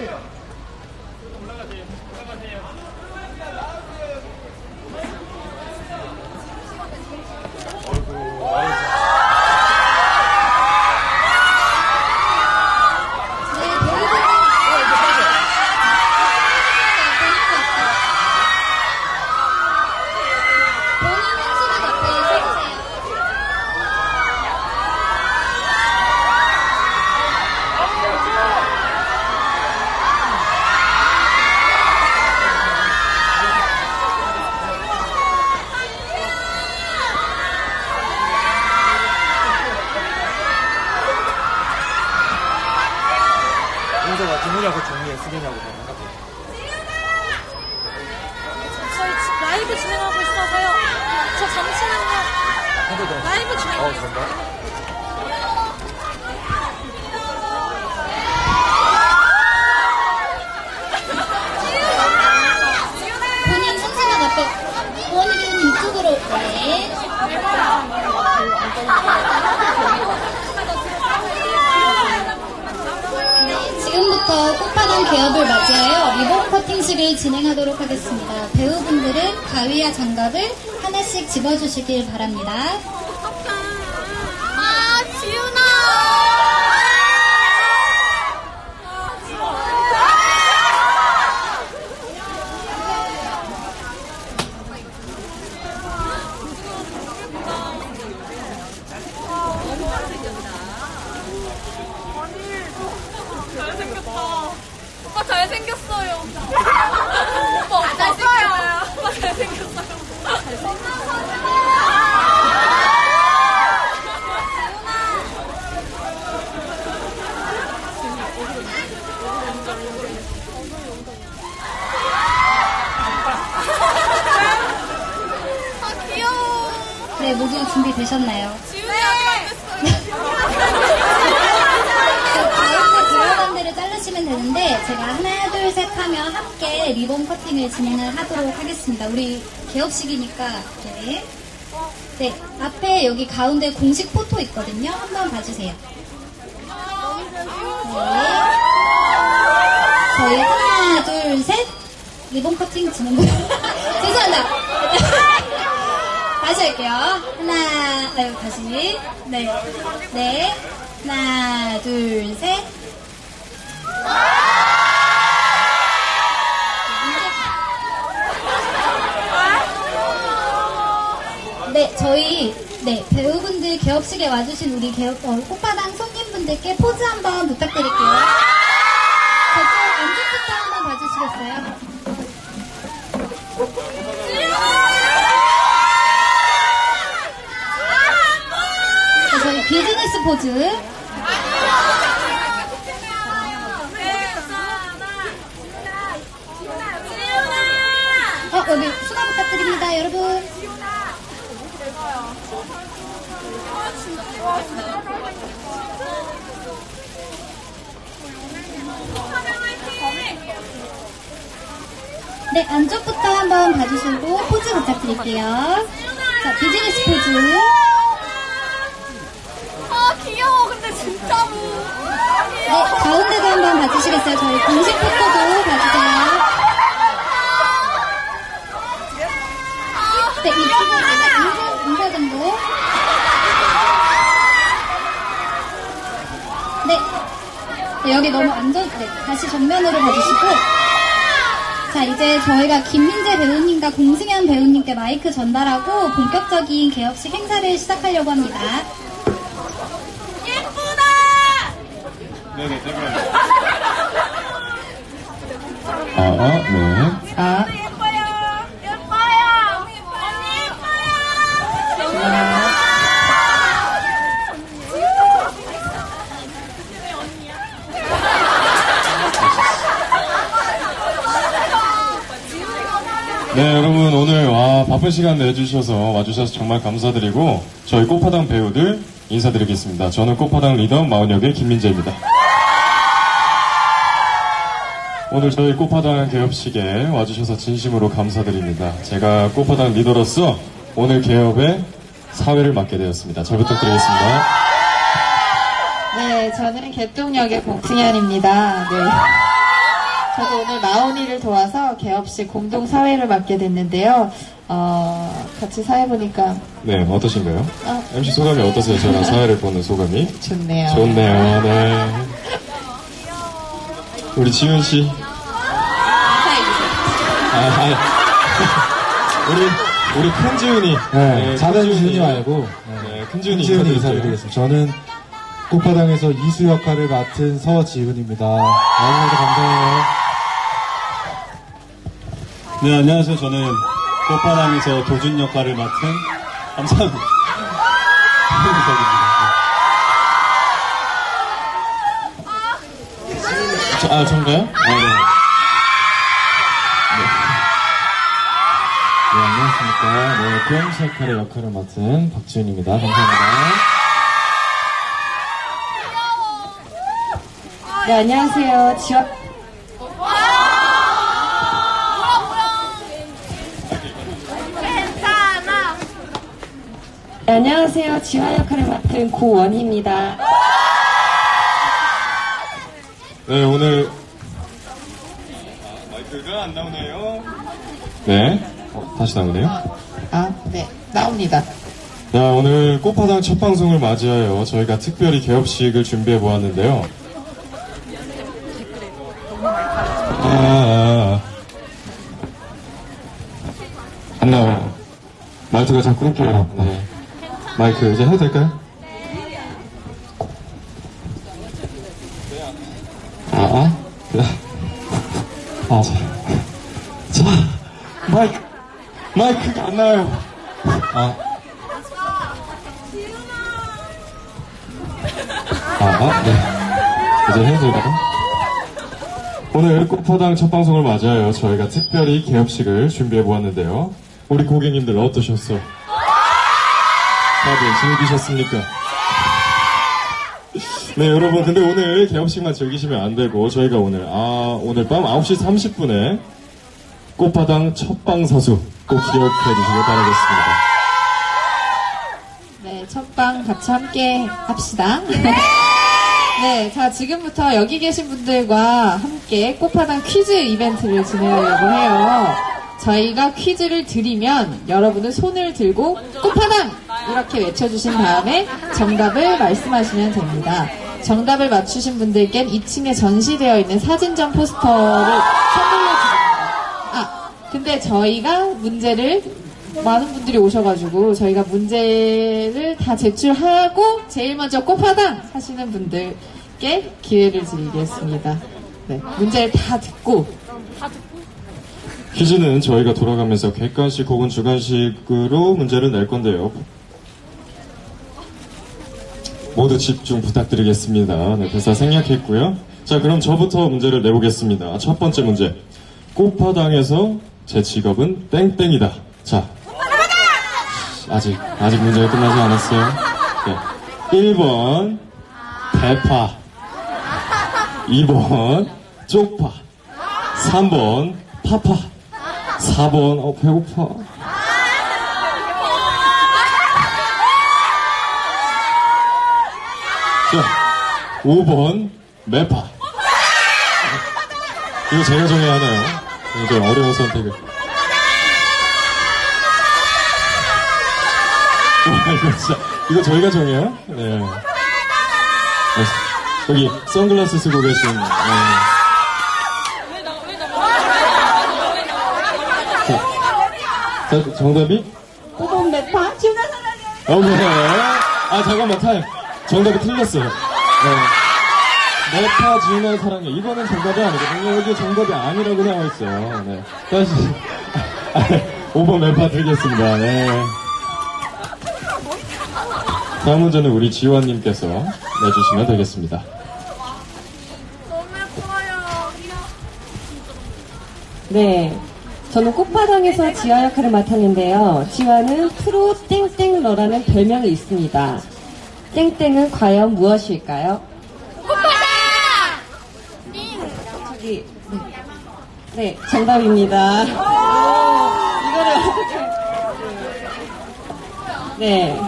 네, 대부분 본인 한 시간 앞에 서주세요. 윤서가 김우냐고 정리해 쓰겠냐고 생각해. 저희 지- 라이브 진행하고 있어서요. 저 잠시만요. 해도 돼. 라이브 진행. 어, 그런가? 본인 한 시간 앞에 원희는 이쪽으로 네. 네, 지금부터 꽃파당 개업을 맞이하여 리본 커팅식을 진행하도록 하겠습니다. 배우분들은 가위와 장갑을 하나씩 집어주시길 바랍니다. 아, 지훈아! 잘생겼다. 오빠 잘생겼어요. 오빠? 오빠 잘생겼어요. 아 귀여워. 네, 모두 준비되셨나요? 지훈이 아직 안 됐어요. 자, 가운데 들어간 데를 자르시면 되는데 제가 하나 둘 셋 하면 함께 리본 커팅을 진행을 하도록 하겠습니다. 우리 개업식이니까 네. 네, 앞에 여기 가운데 공식 포토 있거든요. 한번 봐주세요. 네. 저희 하나 둘 셋 리본 커팅 진행. 죄송합니다. 다시 할게요. 하나, 아유, 다시. 네. 네. 하나, 둘, 셋. 네, 저희, 네, 배우분들 개업식에 와주신 우리 개업, 어, 꽃바당 손님분들께 포즈 한번 부탁드릴게요. 저쪽 안쪽부터 한번 봐주시겠어요? 자, 저희 비즈니스 포즈. 어, 여기 수고 부탁드립니다, 여러분. 네, 안쪽부터 한번 봐주시고 포즈 부탁드릴게요. 자, 비즈니스 포즈. 아 귀여워 근데 진짜로. 네, 가운데도 한번 봐주시겠어요? 저희 공식 포토도 봐주세요. 네, 이쪽은 인사, 인사 정도. 네. 네, 여기 너무 안전, 네, 다시 정면으로 봐주시고. 자, 이제 저희가 김민재 배우님과 공승현 배우님께 마이크 전달하고 본격적인 개업식 행사를 시작하려고 합니다. 예쁘다. 네네. 아, 아, 네. 아, 예뻐요. 예뻐요. 언니 예뻐요. 네, 여러분, 오늘, 와, 바쁜 시간 내주셔서 와주셔서 정말 감사드리고, 저희 꽃파당 배우들 인사드리겠습니다. 저는 꽃파당 리더 마은역의 김민재입니다. 오늘 저희 꽃파당 개업식에 와주셔서 진심으로 감사드립니다. 제가 꽃파당 리더로서 오늘 개업의 사회를 맡게 되었습니다. 잘 부탁드리겠습니다. 네, 저는 개똥역의 봉승현입니다. 네. 저도 오늘 마온이를 도와서 개업식 공동 사회를 맡게 됐는데요. 어, 같이 사회 보니까 네, 어떠신가요? 어. MC 소감이 어떠세요? 저랑 사회를 보는 소감이? 좋네요. 좋네요, 네. 우리 지훈 씨. 아, 아, 우리, 우리 큰 지훈이. 네, 작은 큰 지훈이 말고 네, 큰 지훈이 지훈이 인사드릴게요. 인사드리겠습니다. 저는 꽃바닥에서 이수 역할을 맡은 서지훈입니다. 너무나도 감사해요. 네, 안녕하세요. 저는 꽃바람에서 도준 역할을 맡은 감사합니다. 저, 아, 전가요? 아, 네. 네, 안녕하십니까. 네, 고양시 역할의 역할을 맡은 박지훈입니다. 감사합니다. 네, 안녕하세요. 지원. 네, 안녕하세요. 지화 역할을 맡은 고원희입니다. 네, 오늘. 마이크가 안 나오네요. 네. 어, 다시 나오네요. 아, 네, 나옵니다. 자, 오늘 꽃파당 첫 방송을 맞이하여 저희가 특별히 개업식을 준비해 보았는데요. 아, 아, 아. 안 나와요. 마이크가 자꾸 끊겨요. 네. 마이크 이제 해도 될까요? 아, 아. 아, 자. 자, 마이크, 마이크가 안 나와요. 아. 아, 아, 네. 이제 해도 될까요? 오늘 꽃포당 첫 방송을 맞이하여 저희가 특별히 개업식을 준비해 보았는데요. 우리 고객님들 어떠셨어? 다들 즐기셨습니까? 네, 여러분, 근데 오늘 개업식만 즐기시면 안 되고, 저희가 오늘, 아, 오늘 밤 9시 30분에 꽃파당 첫방 서수 꼭 기억해 주시길 바라겠습니다. 네, 첫방 같이 함께 합시다. 네, 자, 지금부터 여기 계신 분들과 함께 꽃파당 퀴즈 이벤트를 진행하려고 해요. 저희가 퀴즈를 드리면 여러분은 손을 들고 꽃파당! 이렇게 외쳐주신 다음에 정답을 말씀하시면 됩니다. 정답을 맞추신 분들께는 2층에 전시되어 있는 사진전 포스터를 선물로 드립니다. 아, 근데 저희가 문제를 많은 분들이 오셔가지고 저희가 문제를 다 제출하고 제일 먼저 꽃파당 하시는 분들께 기회를 드리겠습니다. 네, 문제를 다 듣고 퀴즈는 저희가 돌아가면서 객관식 혹은 주관식으로 문제를 낼 건데요. 모두 집중 부탁드리겠습니다. 네, 대사 생략했고요. 자, 그럼 저부터 문제를 내보겠습니다. 첫 번째 문제. 꽃파당에서 제 직업은 땡땡이다. 자. 아직, 아직 문제가 끝나지 않았어요. 네. 1번, 대파. 2번, 쪽파. 3번, 파파. 4번, 어, 배고파. 자, 5번, 매파. 이거 제가 정해야 하나요? 굉장히 어려운 선택을. 와, 이거 진짜, 이거 저희가 정해요? 네. 네, 여기, 선글라스 쓰고 계신, 네. 자, 정답이? 5번 매파 지훈아 사랑해 오케이. 아, 잠깐만, 타임. 정답이 틀렸어요. 네. 네파 지은의 사랑해. 이거는 정답이 아니거든요. 여기 정답이 아니라고 나와 있어요. 네. 다시. 5번 매파 드리겠습니다. 네. 다음 문제는 우리 지원님께서 내주시면 되겠습니다. 네. 저는 꽃파당에서 지화 역할을 맡았는데요. 지화는 프로 땡땡러라는 별명이 있습니다. 땡땡은 과연 무엇일까요? 꽃파당! 저기, 네. 네, 정답입니다. 이거를 어떻게. 네.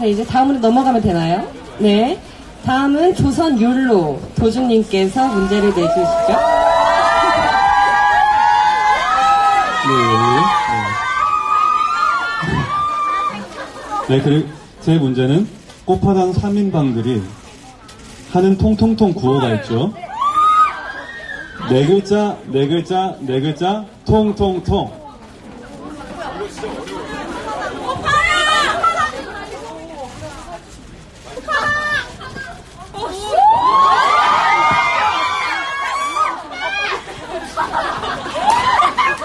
네, 이제 다음으로 넘어가면 되나요? 네. 다음은 조선 율로 도준님께서 문제를 내주시죠. 네, 네. 네, 그리고 제 문제는 꽃파당 3인방들이 하는 통통통 구호가 있죠. 네 글자, 네 글자, 네 글자, 통통통.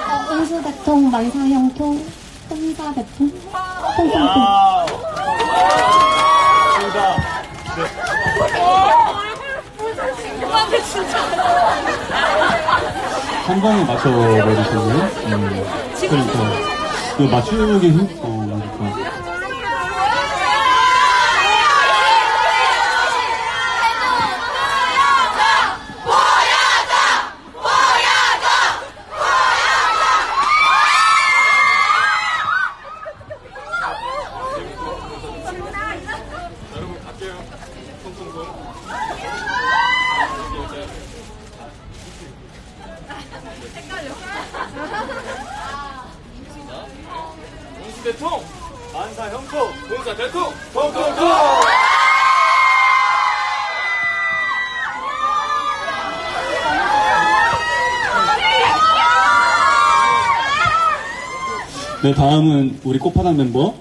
어, 은수대통, 만사형통, 혼사대통, 통통통. 한 방에 맞춰버리시고, 음, 그러니까. 그 맞추기 힘, 어, 그러니까. 대통! 만사 형통! 군사 대통! 통통통! 네, 다음은 우리 꽃파당 멤버,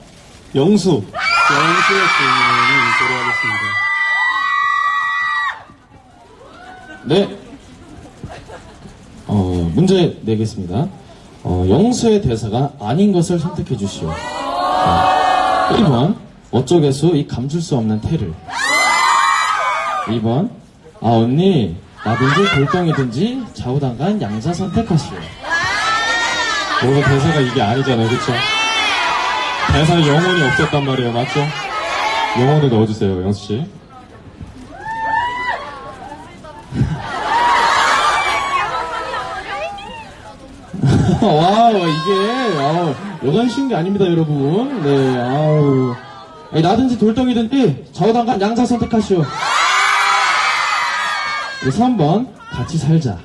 영수. 영수의 질문이 있도록 하겠습니다. 네. 어, 문제 내겠습니다. 어, 영수의 대사가 아닌 것을 선택해 주시오. 자, 1번, 어쩌겠소 이 감출 수 없는 태를. 2번, 아, 언니, 나든지 돌덩이든지 좌우당간 양자 선택하시오. 뭔가 대사가 이게 아니잖아요, 그쵸? 대사에 영혼이 없었단 말이에요, 맞죠? 영혼을 넣어주세요, 영수씨. 와우, 이게, 아우, 여간 쉬운 게 아닙니다, 여러분. 네, 아우. 아니, 나든지 돌덩이든지 좌우당간 양자 선택하시오. 네, 3번, 같이 살자.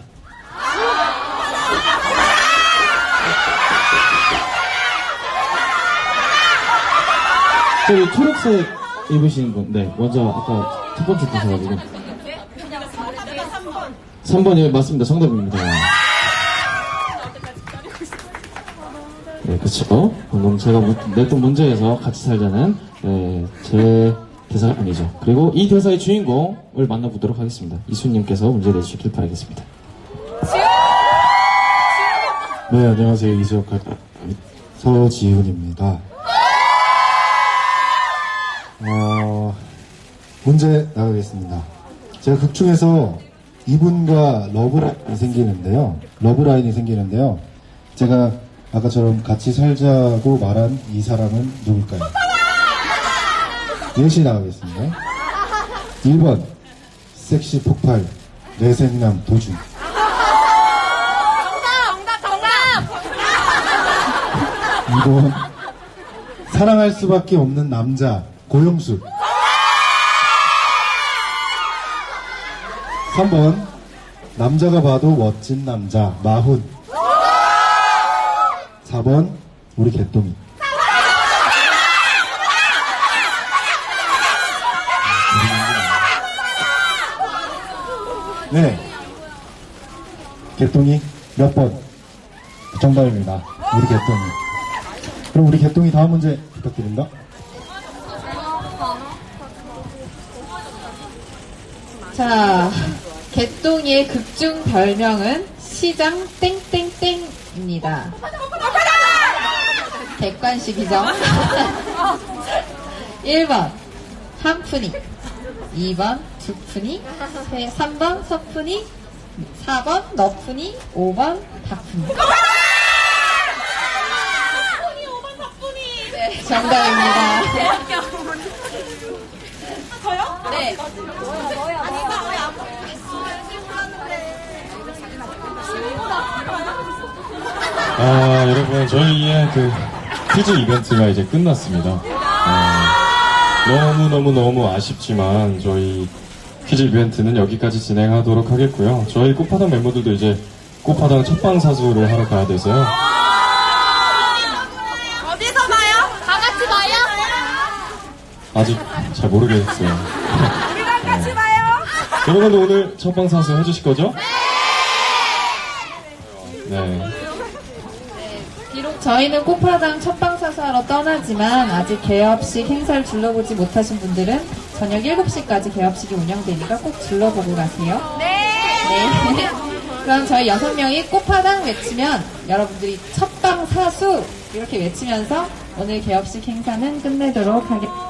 저기 초록색 입으신 분, 네, 먼저 아까 첫 번째 보셔가지고. 3번, 예, 맞습니다. 정답입니다. 네, 그쵸. 방금 제가 문- 냈던 문제에서 같이 살자는, 네, 제 대사가 아니죠. 그리고 이 대사의 주인공을 만나보도록 하겠습니다. 이수님께서 문제 내주시길 바라겠습니다. 네, 안녕하세요. 이수역할 서지훈입니다. 문제 나가겠습니다. 제가 극 중에서 이분과 러브라인이 생기는데요. 러브라인이 생기는데요. 제가 아까처럼 같이 살자고 말한 이 사람은 누굴까요? 예시 나가겠습니다. 1번, 섹시 폭발, 내생남 도중. 2번 사랑할 수밖에 없는 남자 고영수 3번 남자가 봐도 멋진 남자 마훈. 4번 우리 개똥이. 네. 개똥이 몇 번? 정답입니다. 우리 개똥이. 그럼 우리 개똥이 다음 문제 부탁드립니다. 자, 개똥이의 극중 별명은 시장 땡땡땡입니다. 객관식이죠. 1번 한 푼이 2번 두 푼이 3번 서푼이 4번 너푼이 5번 다푼이 네, 정답입니다. 네. 아, 여러분, 저희의 그 퀴즈 이벤트가 이제 끝났습니다. 아, 너무너무너무 아쉽지만, 저희 퀴즈 이벤트는 여기까지 진행하도록 하겠고요. 저희 꽃파당 멤버들도 이제 꽃파당 첫방 사수를 하러 가야 돼서요. 어디서 봐요? 다 같이 봐요? 아직 잘 모르겠어요. 우리랑 같이 봐요? 여러분도 오늘 첫방 사수 해주실 거죠? 네. 저희는 꽃파당 첫방 사수하러 떠나지만 아직 개업식 행사를 둘러보지 못하신 분들은 저녁 7시까지 개업식이 운영되니까 꼭 둘러보고 가세요. 네. 그럼 저희 여섯 명이 꽃파당 외치면 여러분들이 첫방 사수 이렇게 외치면서 오늘 개업식 행사는 끝내도록 하겠습니다.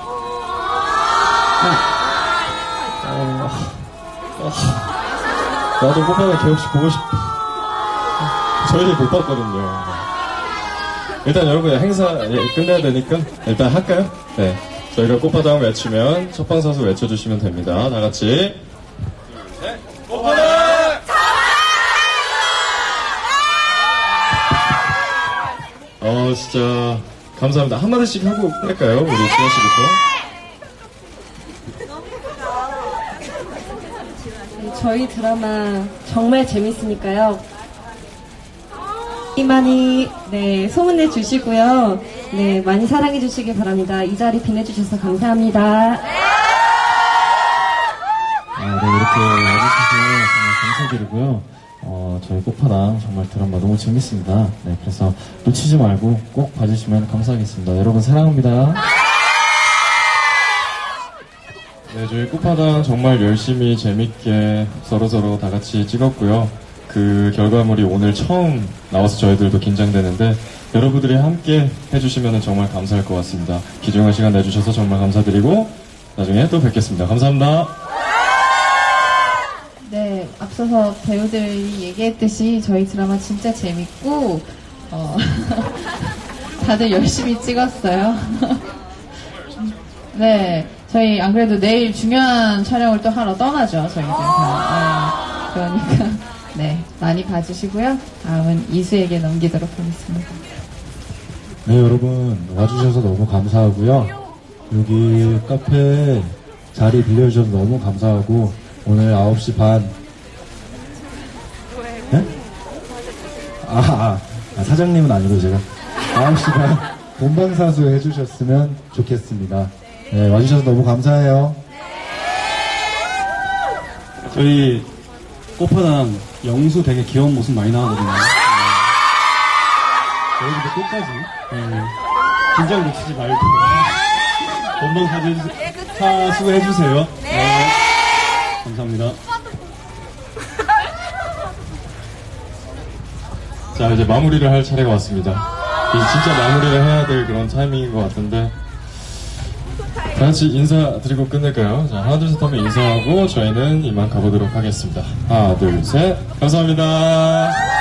나도 꽃파당 개업식 보고 싶. 저희는 못 봤거든요. 일단 여러분 행사 예, 끝내야 되니까 일단 할까요? 네. 저희가 꽃파당 외치면 첫방 사수 외쳐주시면 됩니다. 다 같이. 어, 진짜, 감사합니다. 한마디씩 하고 할까요? 우리 지현 씨부터. 저희 드라마 정말 재밌으니까요. 많이 네 소문내 주시고요. 네 많이 사랑해 주시길 바랍니다. 이 자리 빛내 주셔서 감사합니다. 아, 네, 이렇게 와주셔서 정말 감사드리고요. 어, 저희 꽃파당 정말 드라마 너무 재밌습니다. 네, 그래서 놓치지 말고 꼭 봐주시면 감사하겠습니다. 여러분 사랑합니다. 네, 저희 꽃파당 정말 열심히 재밌게 서로서로 다 같이 찍었고요. 그 결과물이 오늘 처음 나와서 저희들도 긴장되는데 여러분들이 함께 해주시면 정말 감사할 것 같습니다. 귀중한 시간 내주셔서 정말 감사드리고 나중에 또 뵙겠습니다. 감사합니다. 네, 앞서서 배우들이 얘기했듯이 저희 드라마 진짜 재밌고, 어, 다들 열심히 찍었어요. 네, 저희 안 그래도 내일 중요한 촬영을 또 하러 떠나죠, 저희들 다. 네, 그러니까, 네, 많이 봐주시고요. 다음은 이수에게 넘기도록 하겠습니다. 네, 여러분 와주셔서 너무 감사하고요. 여기 카페 자리 빌려주셔서 너무 감사하고 오늘 9시 반. 네? 아, 아, 아, 사장님은 아니고 제가 9시 반 본방사수 해주셨으면 좋겠습니다. 네, 와주셔서 너무 감사해요. 저희 꽃파당 영수 되게 귀여운 모습 많이 나오거든요. 네. 저희도 끝까지 네. 긴장 놓치지 말고 본방 사수, 사수 해 주세요. 네. 감사합니다. 자, 이제 마무리를 할 차례가 왔습니다. 이제 진짜 마무리를 해야 될 그런 타이밍인 것 같은데. 다 같이 인사드리고 끝낼까요? 자, 하나, 둘, 셋 하면 인사하고 저희는 이만 가보도록 하겠습니다. 하나, 둘, 셋. 감사합니다.